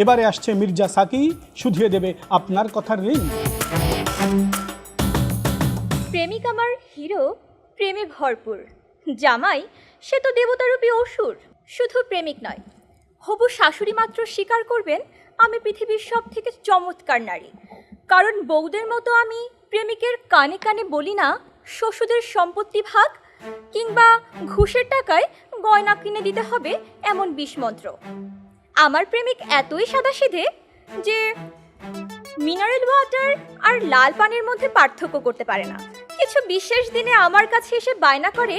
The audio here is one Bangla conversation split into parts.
এবারে আসছে মির্জা সাকি, শুধিয়ে দেবে আপনার কথার ঋণ। প্রেমিক আমার হিরো, প্রেমে ভরপুর। জামাই, সে তো দেবতারূপী অসুর। শুধু প্রেমিক নয়, হবু শাশুড়ি মাত্র স্বীকার করবেন, আমি পৃথিবীর সব থেকে চমৎকার নারী। কারণ বউদের মতো আমি প্রেমিকের কানে কানে বলি না শ্বশুরদের সম্পত্তি ভাগ, কিংবা ঘুষের টাকায় গয়না কিনে দিতে হবে এমন বিষমন্ত্র। আমার প্রেমিক এতই সাদাসিধে যে মিনারেল ওয়াটার আর লাল পানির মধ্যে পার্থক্য করতে পারে না। কিছু বিশেষ দিনে আমার কাছে এসে বায়না করে,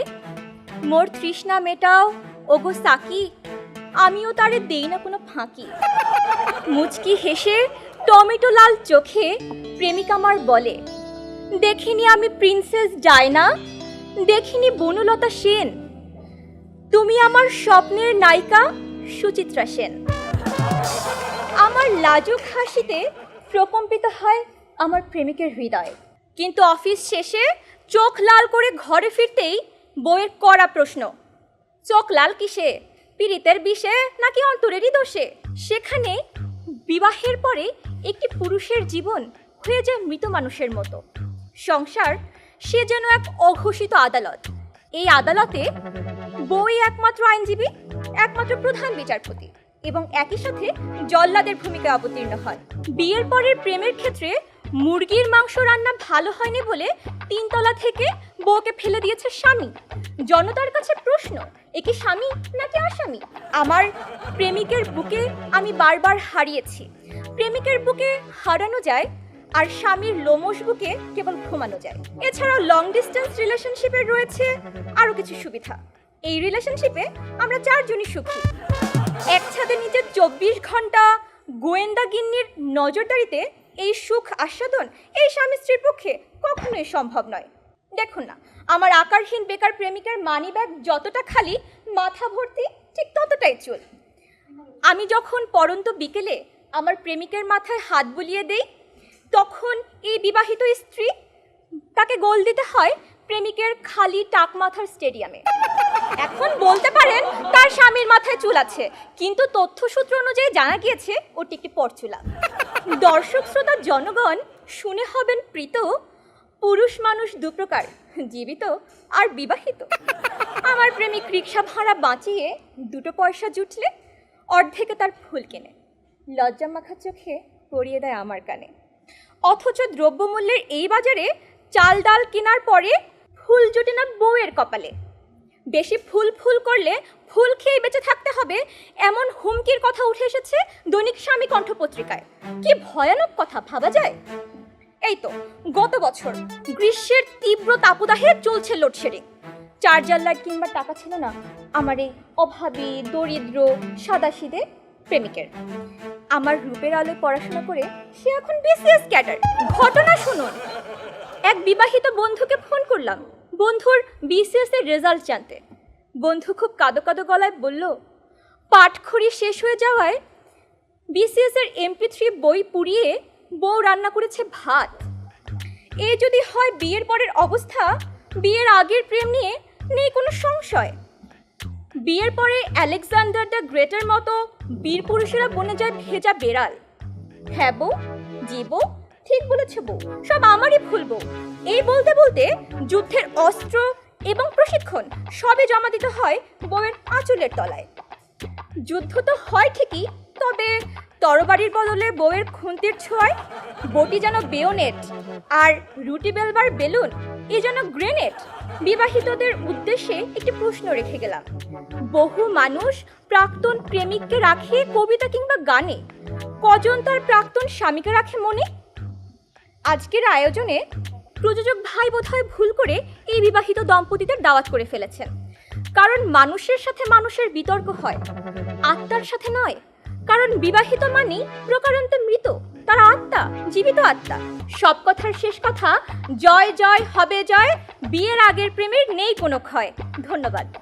মোর তৃষ্ণা মেটাও, ওগো সাকি, আমিও তারে দেই না কোনো ফাঁকি। মুচকি হেসে টমেটো লাল চোখে প্রেমিক আমার বলে, দেখিনি আমি প্রিন্সেস ডায়না, দেখিনি বনলতা সেন। তুমি আমার স্বপ্নের নায়িকা সুচিত্রা সেন। আমার লাজুক হাসিতে প্রকম্পিত হয় আমার প্রেমিকের হৃদয়। কিন্তু অফিস শেষে চোখ লাল করে ঘরে ফিরতেই বইয়ের কড়া প্রশ্ন, চোখ লাল কিসে, পীড়িতের বিষে নাকি অন্তরেরই দোষে? সেখানে বিবাহের পরে একটি পুরুষের জীবন হয়ে যায় মৃত মানুষের মতো। সংসার সে যেন এক অঘোষিত আদালত। এই আদালতে বই একমাত্র আইনজীবী, একমাত্র প্রধান বিচারপতি এবং একই সাথে জল্লাদের ভূমিকা অবতীর্ণ হয়। বিয়ের পরের প্রেমের ক্ষেত্রে মুরগির মাংস রান্না ভালো হয়নি বলে তিনতলা থেকে বউকে ফেলে দিয়েছে স্বামী। জনতার কাছে প্রশ্ন, এ কি স্বামী নাকি আসামি আমার প্রেমিকের বুকে আমি বারবার হারিয়েছি। প্রেমিকের বুকে হারানো যায় আর স্বামীর লোমশ বুকে কেবল ঘুমানো যায়। এছাড়াও লং ডিস্টেন্স রিলেশনশিপের রয়েছে আরও কিছু সুবিধা। এই রিলেশনশিপে আমরা চারজনই সুখী। এক ছাদের নিচে চব্বিশ ঘণ্টা গোয়েন্দা গিন্নির নজরদারিতে এই সুখ আস্বাদন এই স্বামী স্ত্রীর পক্ষে কখনোই সম্ভব নয়। দেখুন না, আমার আকারহীন বেকার প্রেমিকার মানি ব্যাগ যতটা খালি, মাথা ভর্তি, ঠিক ততটাই চুল। আমি যখন পরন্ত বিকেলে আমার প্রেমিকের মাথায় হাত বুলিয়ে দেই তখন এই বিবাহিত স্ত্রী তাকে গোল দিতে হয় প্রেমিকের খালি টাক মাথার স্টেডিয়ামে। এখন বলতে পারেন তার স্বামীর মাথায় চুল আছে, কিন্তু তথ্যসূত্র অনুযায়ী জানা গিয়েছে, ওটি একটি পরচুলা। দর্শক শ্রোতা জনগণ শুনে হবেন প্রীত, পুরুষ মানুষ দু প্রকার, জীবিত আর বিবাহিত। আমার প্রেমিক রিক্সা ভাড়া বাঁচিয়ে দুটো পয়সা জুটলে অর্ধেকে তার ফুল কেনে। লজ্জা মাখা চোখে পরিয়ে দেয় আমার কানে। অথচ দ্রব্যমূল্যের এই বাজারে চাল ডাল কেনার পরে ফুল জুটে না বউয়ের কপালে। বেশি ফুল ফুল করলে ফুল খেয়ে বেঁচে থাকতে হবে এমন হুমকির কথা উঠে এসেছে দৈনিক স্বামী কণ্ঠ পত্রিকায় কি ভয়ানক কথা ভাবা যায়? এই তো, গত বছর গ্রীষ্মের তীব্র তাপদাহে চলছে লোডশেডিং। চার্জার লাইট কিংবা টাকা ছিল না। আমার এই অভাবী, দরিদ্র, সাদাসিদে প্রেমিকের। আমার রূপের আলোয় পড়াশোনা করে সে এখন বিসিএস ক্যাডার। ঘটনা শুনুন। এক বিবাহিত বন্ধুকে ফোন করলাম। বন্ধুর বিসিএস এর রেজাল্ট জানতে। বন্ধু খুব কাদো কাদো গলায় বলল, পাঠখড়ি শেষ হয়ে যাওয়ায় বিসিএস এর এমপি থ্রি বই পুড়িয়ে বউ রান্না করেছে ভাত। এ যদি হয় বিয়ের পরের অবস্থা, বিয়ের আগের প্রেম নিয়ে নেই কোনো সংশয়। বিয়ের পরে আলেকজান্ডার দ্য গ্রেটের মতো বীর পুরুষেরা বনে যায় ভেজা বেড়াল। হ্যাঁ বউ ঠিক বলেছে বউ সব আমারই ভুল বউ এই বলতে বলতে যুদ্ধের অস্ত্র এবং প্রশিক্ষণ সবে জমা দিতে হয় বউয়ের আঁচলের তলায়। যুদ্ধ তো হয় ঠিকই, তবে তরবারির বদলে বউয়ের খুন্তির ছোঁয়ায় বটি যেন বেয়োনেট আর রুটি বেলবার বেলুন এ যেন গ্রেনেড। বিবাহিতদের উদ্দেশ্যে একটি প্রশ্ন রেখে গেলাম। বহু মানুষ প্রাক্তন প্রেমিককে রাখে কবিতা কিংবা গানে। কজন তার প্রাক্তন স্বামীকে রাখে মনে? আজকের আয়োজনে প্রযোজক ভাই বোধহয় ভুল করে এই বিবাহিত দম্পতিদের দাওয়াত করে ফেলেছেন। কারণ মানুষের সাথে মানুষের বিতর্ক হয়, আত্মার সাথে নয়। কারণ বিবাহিত মানেই প্রকারান্তে জীবিত আত্মা। সব কথার শেষ কথা, জয় জয়, হবে জয়, বিয়ের আগের প্রেমের নেই কোনো ক্ষয়। ধন্যবাদ।